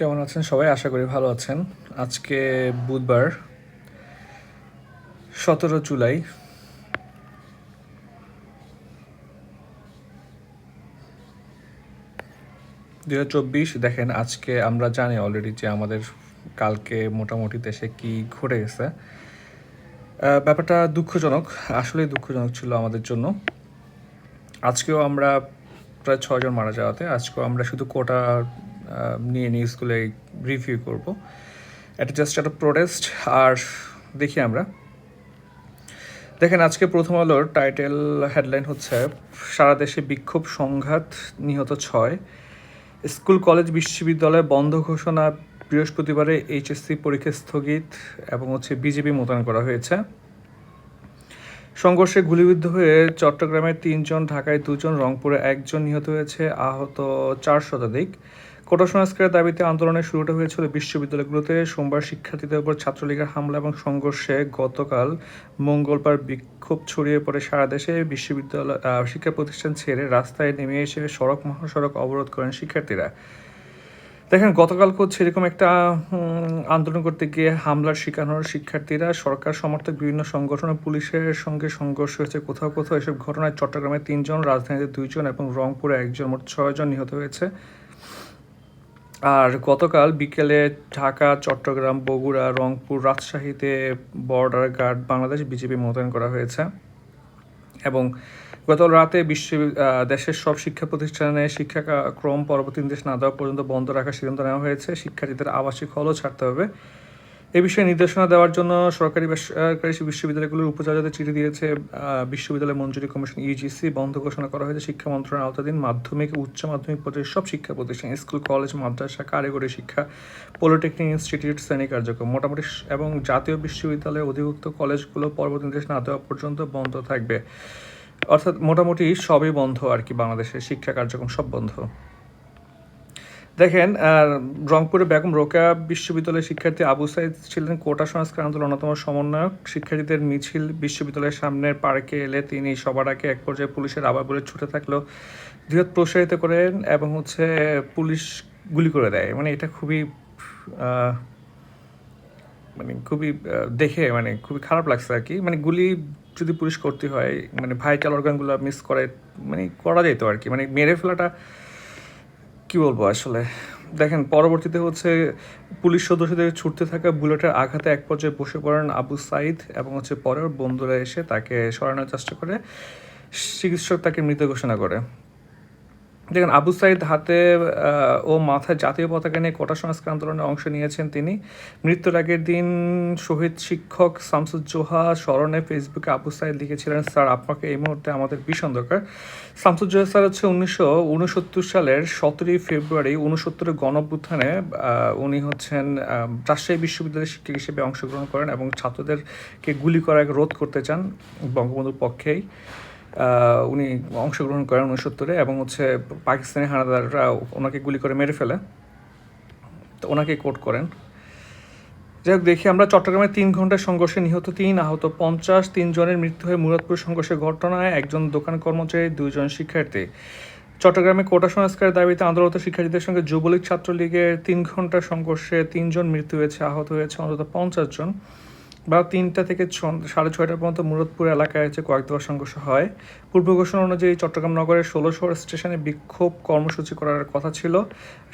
কেমন আছেন? সবাই আশা করি ভালো আছেন। আজকে বুধবার, সতেরো জুলাই। দু চব্বিশ, দেখেন, আজকে আমরা জানি অলরেডি যে আমাদের কালকে মোটামুটি দেশে কি ঘটে গেছে। ব্যাপারটা দুঃখজনক, আসলেই দুঃখজনক ছিল আমাদের জন্য। আজকেও আমরা প্রায় ছজন মারা যাওয়াতে, আজকেও আমরা শুধু কোটা নিয়ে নিউজগুলো রিভিউ করব। এটা জাস্ট একটা প্রোটেস্ট আর দেখি আমরা। দেখেন, আজকে প্রথম আলোর টাইটেল হেডলাইন হচ্ছে, সারা দেশে বিক্ষোভ সংঘাত নিহত ছয়। স্কুল কলেজ বিশ্ববিদ্যালয় বন্ধ ঘোষণা বৃহস্পতিবারে এইচএসসি পরীক্ষা স্থগিত এবং হচ্ছে বিজেপি মোতায়েন করা হয়েছে। সংঘর্ষে গুলিবিদ্ধ হয়ে চট্টগ্রামে তিনজন, ঢাকায় দুজন, রংপুরে একজন নিহত হয়েছে, আহত চার শতাধিক। কোটা সংস্কারের দাবিতে আন্দোলনের শুরুটা হয়েছিল বিশ্ববিদ্যালয়গুলোতে। সোমবার শিক্ষার্থীদের উপর ছাত্রলীগের হামলা এবং সংঘর্ষে গতকাল মঙ্গলবার বিক্ষোভ ছড়িয়ে পড়ে সারা দেশে। বিশ্ববিদ্যালয় শিক্ষা প্রতিষ্ঠান ছেড়ে রাস্তায় নেমে এসে সড়ক, মহাসড়ক অবরোধ করেন শিক্ষার্থীরা। দেখেন, গতকাল হচ্ছে এরকম একটা আন্দোলন করতে গিয়ে হামলার শিকার হন শিক্ষার্থীরা। সরকার সমর্থক বিভিন্ন সংগঠন পুলিশের সঙ্গে সংঘর্ষ হয়েছে। কোথাও কোথাও এসব ঘটনায় চট্টগ্রামে তিনজন, রাজধানীতে দুইজন এবং রংপুরে একজন মোট ছয়জন নিহত হয়েছে। আর গতকাল বিকেলে ঢাকা, চট্টগ্রাম, বগুড়া, রংপুর, রাজশাহীতে বর্ডার গার্ড বাংলাদেশ বিজেপি মোতায়েন করা হয়েছে এবং গত রাতে বিশ্ব দেশের সব শিক্ষা প্রতিষ্ঠানে শিক্ষাক্রম পরবর্তী নির্দেশ না দেওয়া পর্যন্ত বন্ধ রাখার সিদ্ধান্ত নেওয়া হয়েছে। শিক্ষার্থীদের আবাসিক হলও ছাড়তে হবে। এ বিষয়ে নির্দেশনা দেওয়ার জন্য সরকারি বেসরকারি বিশ্ববিদ্যালয়গুলোর উপাচার্যদের চিঠি দিয়েছে বিশ্ববিদ্যালয় মঞ্জুরি কমিশন ইউজিসি বন্ধ ঘোষণা করা হয়েছে, শিক্ষা মন্ত্রণালয়ের আওতাধীন মাধ্যমিক, উচ্চ মাধ্যমিক পর্যায়ে সব শিক্ষা প্রতিষ্ঠান, স্কুল, কলেজ, মাদ্রাসা, কারিগরি শিক্ষা, পলিটেকনিক ইনস্টিটিউট, শ্রেণি কার্যক্রম। মোটামুটি এবং জাতীয় বিশ্ববিদ্যালয়ের অধিভুক্ত কলেজগুলো পরবর্তী নির্দেশ না দেওয়া পর্যন্ত বন্ধ থাকবে। অর্থাৎ মোটামুটি সবই বন্ধ আর কি বাংলাদেশের শিক্ষা কার্যক্রম সব বন্ধ। দেখেন রংপুরে বেগম রোকেয়া বিশ্ববিদ্যালয়ের শিক্ষার্থী আবু সাইদ ছিলেন কোটা সংস্কার আন্দোলন অন্যতম সমন্বয়ক। শিক্ষার্থীদের মিছিল বিশ্ববিদ্যালয়ের সামনের পার্কে এলে তিনি সবার আগে এক পর্যায়ে পুলিশের আবার বলে ছুটে থাকলেও বৃহৎ প্রসারিত করেন এবং হচ্ছে পুলিশ গুলি করে দেয়। মানে এটা খুবই মানে খুবই দেখে মানে খুবই খারাপ লাগছে আর কি। মানে গুলি যদি পুলিশ করতে হয় মানে ভাইটাল অর্গানগুলো মিস করে মানে করা যেত আর কি। মানে মেরে ফেলাটা কি বলব আসলে? দেখেন, পরবর্তীতে হচ্ছে পুলিশ সদস্যদের ছুটতে থাকা বুলেটের আঘাতে এক পর্যায়ে বসে পড়েন আবু সাইদ এবং হচ্ছে পরের বন্ধুরা এসে তাকে সরানোর চেষ্টা করে। চিকিৎসক তাকে মৃত ঘোষণা করে। দেখেন আবু সাইদ হাতে ও মাথায় জাতীয় পতাকা নিয়ে কোটা সংস্কার আন্দোলনে অংশ নিয়েছেন তিনি। মৃত্যুর আগের দিন শহীদ শিক্ষক শামসুজ্জোহা স্মরণে ফেসবুকে আবু সাইদ লিখেছিলেন স্যার আপনাকে এই মুহূর্তে আমাদের ভীষণ দরকার। শামসুজ্জোহা স্যার হচ্ছে উনিশশো উনসত্তর সালের সতেরোই ফেব্রুয়ারি উনসত্তরের গণঅভ্যুত্থানে আহ, উনি হচ্ছেন রাজশাহী বিশ্ববিদ্যালয়ের শিক্ষক হিসেবে অংশগ্রহণ করেন এবং ছাত্রদেরকে গুলি করা রোধ করতে চান বঙ্গবন্ধুর পক্ষেই। উনি অংশগ্রহণ করেন উনসত্তরে এবং হচ্ছে পাকিস্তানি হানাদাররা ওনাকে গুলি করে মেরে ফেলে। তো ওনাকে কোট করেন। যাই হোক, দেখি আমরা চট্টগ্রামে তিন ঘণ্টার সংঘর্ষে নিহত তিন, আহত পঞ্চাশ তিনজনের মৃত্যু হয়ে মুরাদপুর সংঘর্ষের ঘটনায় একজন দোকান কর্মচারী, দুইজন শিক্ষার্থী। চট্টগ্রামে কোটা সংস্কারের দাবিতে আন্দোলনত শিক্ষার্থীদের সঙ্গে যুবলীগ ছাত্রলীগের তিন ঘণ্টার সংঘর্ষে তিনজন মৃত্যু হয়েছে, আহত হয়েছে অন্তত পঞ্চাশ জন। বা তিনটা থেকে সাড়ে ছয়টা পর্যন্ত মুরাদপুর এলাকায় হচ্ছে কয়েক দফা সংঘর্ষ হয়, পূর্ব ঘোষণা অনুযায়ী চট্টগ্রাম নগরের ষোলোশহর স্টেশনে বিক্ষোভ কর্মসূচি করার কথা ছিল।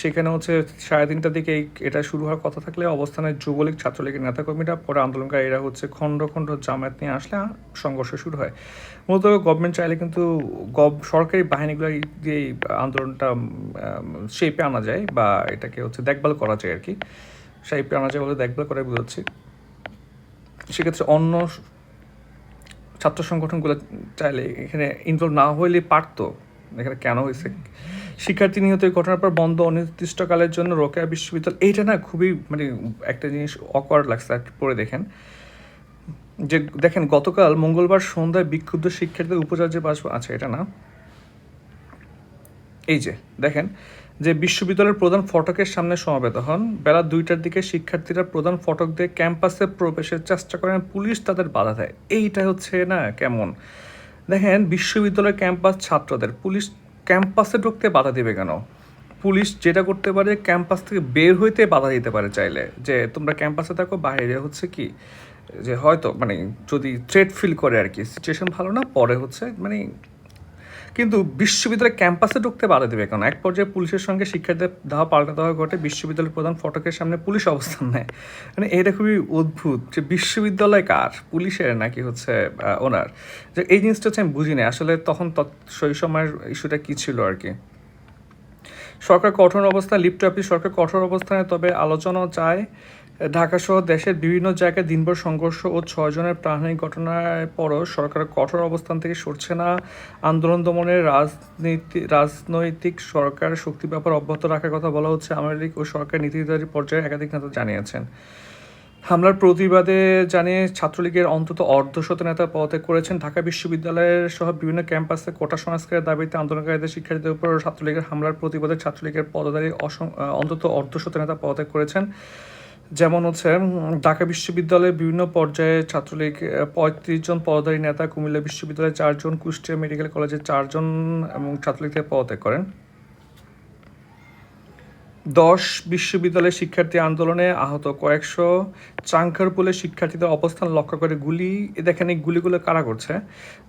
সেখানে হচ্ছে সাড়ে তিনটার দিকে এটা শুরু হওয়ার কথা থাকলে অবস্থানে যুবলীগ ছাত্রলীগের নেতাকর্মীরা, পরে আন্দোলনকারীরা হচ্ছে খণ্ড খণ্ড জামায়াত নিয়ে আসলে সংঘর্ষ শুরু হয়। মূলত গভর্নমেন্ট চাইলে কিন্তু গভ সরকারি বাহিনীগুলো দিয়ে এই আন্দোলনটা শেপে আনা যায় বা এটাকে হচ্ছে দেখভাল করা যায় আর কি। শেপে আনা যায় বলে দেখভাল করে বুঝাচ্ছি। সেক্ষেত্রে অন্য ছাত্র সংগঠনগুলো চাইলে এখানে ইনভলভ না হইলে পারতো। এখানে কেন হয়েছে শিক্ষার্থী নিহত এই ঘটনার পর বন্ধ অনির্দিষ্টকালের জন্য রোকেয়া বিশ্ববিদ্যালয়, এইটা না খুবই মানে একটা জিনিস অকওয়ার্ড লাগছে আর পড়ে দেখেন। যে দেখেন, গতকাল মঙ্গলবার সন্ধ্যায় বিক্ষুব্ধ শিক্ষার্থীদের উপাচার্য বাস আছে এটা না। এই যে, দেখেন, যে বিশ্ববিদ্যালয়ের প্রধান ফটকের সামনে সমবেত হন, বেলা দুইটার দিকে শিক্ষার্থীরা প্রধান ফটক দিয়ে ক্যাম্পাসে প্রবেশের চেষ্টা করেন, পুলিশ তাদের বাধা দেয়। এইটা হচ্ছে না কেমন? দেখেন বিশ্ববিদ্যালয় ক্যাম্পাস ছাত্রদের, পুলিশ ক্যাম্পাসে ঢুকতে বাধা দেবে কেন? পুলিশ যেটা করতে পারে, ক্যাম্পাস থেকে বের হইতে বাধা দিতে পারে চাইলে। যে, তোমরা ক্যাম্পাসে থাকো, বাইরে হচ্ছে কি? যে, হয়তো মানে যদি থ্রেট ফিল করে আর কি সিচুয়েশন ভালো না, পরে হচ্ছে মানে কিন্তু বিশ্ববিদ্যালয় ক্যাম্পাসে ঢুকতে বাধা দেবে কেন? এক পর্যায়ে পুলিশের সঙ্গে শিক্ষার্থীদের ধাওয়া পাল্টা দেওয়া ঘটে, বিশ্ববিদ্যালয়ের প্রধান ফটকের সামনে পুলিশ অবস্থান নেয়। মানে এটা খুবই অদ্ভুত যে বিশ্ববিদ্যালয় কার? পুলিশের নাকি হচ্ছে ওনার? যে এই জিনিসটা হচ্ছে আমি বুঝি না। আসলে তখন তৎ- সেই সময়ের ইস্যুটা কী ছিল আর কি? সরকার কঠোর অবস্থান লিপ্ট অফিস সরকার কঠোর অবস্থানে, তবে আলোচনাও চায় ঢাকা সহ দেশের বিভিন্ন জায়গায় দিনভর সংঘর্ষ ও ছয়জনের প্রাণহানি ঘটনার পরও সরকার কঠোর অবস্থান থেকে সরছে না। আন্দোলন দমনের রাজনীতি, রাজনৈতিক সরকার শক্তি ব্যাপার অব্যাহত রাখার কথা বলা হচ্ছে আওয়ামী লীগ ও সরকার নীতিনির্ধারী পর্যায়ে একাধিক নেতা জানিয়েছেন। হামলার প্রতিবাদে জানিয়ে ছাত্রলীগের অন্তত অর্ধশত নেতা পদত্যাগ করেছেন। ঢাকা বিশ্ববিদ্যালয়ের সহ বিভিন্ন ক্যাম্পাসে কোটা সংস্কারের দাবিতে আন্দোলনকারীদের শিক্ষার্থীদের উপর ছাত্রলীগের হামলার প্রতিবাদে ছাত্রলীগের পদধারী অসং- অন্তত অর্ধশত নেতা পদত্যাগ করেছেন। যেমন হচ্ছে ঢাকা বিশ্ববিদ্যালয়ের বিভিন্ন পর্যায়ে ছাত্রলীগ পঁয়ত্রিশ জন পদধারী নেতা কুমিল্লা বিশ্ববিদ্যালয়ে চারজন, কুষ্টিয়া মেডিকেল কলেজে চারজন এবং ছাত্রলীগ থেকে পদত্যাগ করেন। দশ বিশ্ববিদ্যালয়ের শিক্ষার্থী আন্দোলনে আহত কয়েকশো চাঙ্কারপুলের শিক্ষার্থীদের অবস্থান লক্ষ্য করে গুলি দেখেন এই গুলিগুলো কারা করছে?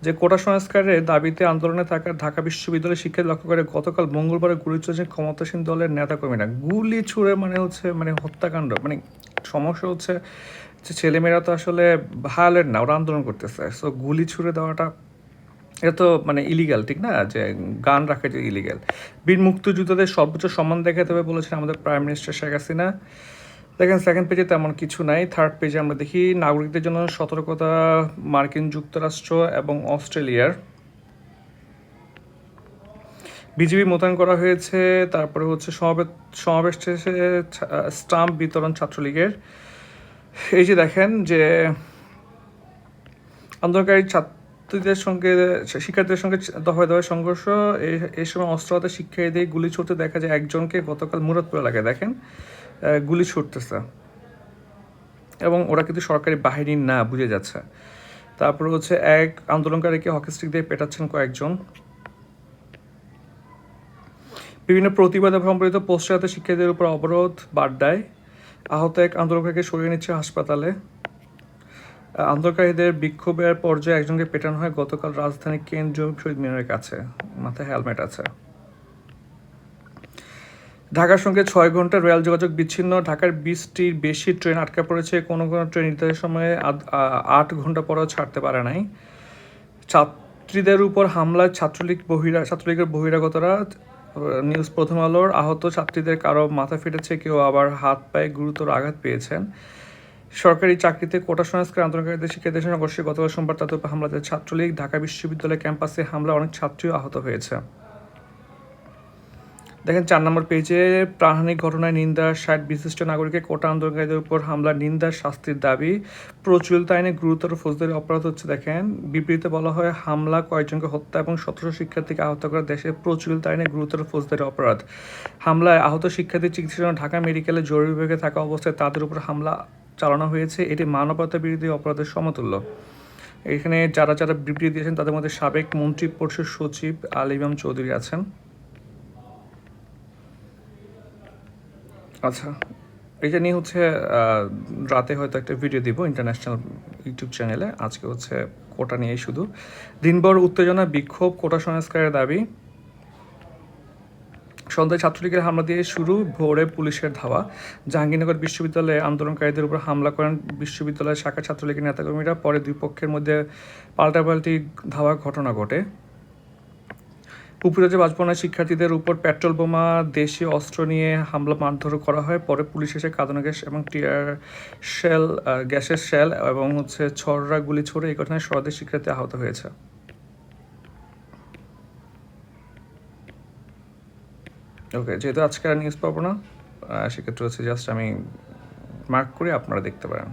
যে কোটা সংস্কারের দাবিতে আন্দোলনে থাকা ঢাকা বিশ্ববিদ্যালয়ের শিক্ষার্থী লক্ষ্য করে গতকাল মঙ্গলবার গুলি চলেছেন ক্ষমতাসীন দলের নেতাকর্মীরা। গুলি ছুড়ে মানে হচ্ছে মানে হত্যাকাণ্ড মানে সমস্যা হচ্ছে যে ছেলেমেয়েরা তো আসলে ভায়োলেন্ট না, ওরা আন্দোলন করতেছে। সো গুলি ছুড়ে দেওয়াটা এটা তো মানে ইলিগাল ঠিক না? যে গান রাখা যে ইলিগাল বীর মুক্তিযোদ্ধাদের সর্বোচ্চ সম্মান দেখাতে হবে বলেছেন আমাদের প্রাইম মিনিস্টার শেখ হাসিনা। দেখেন সেকেন্ড পেজে তেমন কিছু নাই। থার্ড পেজে আমরা দেখি, নাগরিকদের জন্য সতর্কতা, মার্কিন যুক্তরাষ্ট্র এবং অস্ট্রেলিয়ার। বিজেপি মোতায়েন করা হয়েছে, তারপরে হচ্ছে সমাবেশ সমাবেশ শেষে স্টাম্প বিতরণ ছাত্রলীগের। এই যে দেখেন যে আন্দোলনকারী ছাত্রীদের সঙ্গে, শিক্ষার্থীদের সঙ্গে দফায় দফায় সংঘর্ষ এই সময় অস্ত্র হাতে শিক্ষার্থীদের গুলি ছুটতে দেখা যায় একজনকে গতকাল মুরাদপুর এলাকায় দেখেন গুলি ছুটতেছে এবং ওরা কিন্তু সরকারি বাহিনী না, বুঝে যাচ্ছে। তারপর হচ্ছে এক আন্দোলনকারীকে হকি স্টিক দিয়ে পেটাচ্ছেন কয়েকজন। বিভিন্ন প্রতিবাদে সম্পর্কিত পোস্টার হাতে শিক্ষার্থীদের উপর অবরোধ বাড্ডায় আহত এক আন্দোলনকারীকে সরিয়ে নিচ্ছে হাসপাতালে। আন্দোলনকারীদের বিক্ষোভের পর্যায়ে একজনকে পেটানো হয় গতকাল রাজধানীর কেন্দ্রীয় শহীদ মিনারের কাছে। মাথায় হেলমেট আছে। ঢাকার সঙ্গে ছয় ঘণ্টা রেল যোগাযোগ বিচ্ছিন্ন। ঢাকার বিশটির বেশি ট্রেন আটকা পড়েছে। কোনো কোনো ট্রেন নির্ধারিত সময়ে আট ঘণ্টা পরেও ছাড়তে পারে নাই। ছাত্রীদের উপর হামলায় ছাত্রলীগ বহিরা, ছাত্রলীগের বহিরাগতরা নিউজ প্রথম আলোর আহত ছাত্রীদের কারও মাথা ফেটেছে। কেউ আবার হাত পায়ে গুরুতর আঘাত পেয়েছেন। সরকারি চাকরিতে কোটা সংস্কার আন্দোলনকারীদের শিক্ষার্থীদের সংঘর্ষে গতকাল সোমবার তাদের উপর হামলাতে ছাত্রলীগ। ঢাকা বিশ্ববিদ্যালয় ক্যাম্পাসে হামলা অনেক ছাত্রীও আহত হয়েছে। দেখেন, চার নম্বর পেজে প্রাণহানিক ঘটনায় নিন্দা ষাট বিশিষ্ট নাগরিকের কোটা আন্দোলনকারীদের উপর হামলা নিন্দার শাস্তির দাবি। প্রচলিত আইনে গুরুতর ফৌজদারি অপরাধ হচ্ছে, দেখেন, বিবৃতিতে বলা হয়, হামলা, কয়েকজনকে হত্যা এবং সতেরোশো শিক্ষার্থীকে আহত করা দেশে প্রচলিত আইনে গুরুতর ফৌজদারি অপরাধ। হামলায় আহত শিক্ষার্থীর চিকিৎসার জন্য ঢাকা মেডিকেলে জরুরি বিভাগে থাকা অবস্থায় তাদের উপর হামলা চালানো হয়েছে, এটি মানবতা বিরোধী অপরাধের সমতুল্য। এখানে যারা যারা বিবৃতি দিয়েছেন, তাদের মধ্যে সাবেক মন্ত্রী পরিষদ সচিব আলিমাম চৌধুরী আছেন। আচ্ছা এটা নিয়ে হচ্ছে রাতে হয়তো একটা ভিডিও দিব ইন্টারন্যাশনাল ইউটিউব চ্যানেলে। আজকে হচ্ছে কোটা নিয়েই শুধু। দিনভর উত্তেজনা, বিক্ষোভ, কোটা সংস্কারের দাবি। সন্ধ্যায় ছাত্রলীগের হামলা দিয়ে শুরু ভোরে পুলিশের ধাওয়া। জাহাঙ্গীরনগর বিশ্ববিদ্যালয়ে আন্দোলনকারীদের উপর হামলা করেন বিশ্ববিদ্যালয়ের শাখা ছাত্রলীগের নেতাকর্মীরা। পরে দুই পক্ষের মধ্যে পাল্টাপাল্টি ধাওয়া ঘটনা ঘটে। উপরাজ্যে বাজপনায় শিক্ষার্থীদের উপর পেট্রোল বোমা, দেশীয় অস্ত্র নিয়ে হামলা মারধর করা হয়। পরে পুলিশ এসে কাঁদানো গ্যাস এবং টিয়ার শেল গ্যাসের শেল এবং হচ্ছে ছড়রা গুলি ছড়ে এই ঘটনায় শতাধিক শিক্ষার্থী আহত হয়েছে। ওকে যেহেতু আজকে আর নিউজ পাবো না সেক্ষেত্রে হচ্ছে জাস্ট আমি মার্ক করে আপনারা দেখতে পারেন।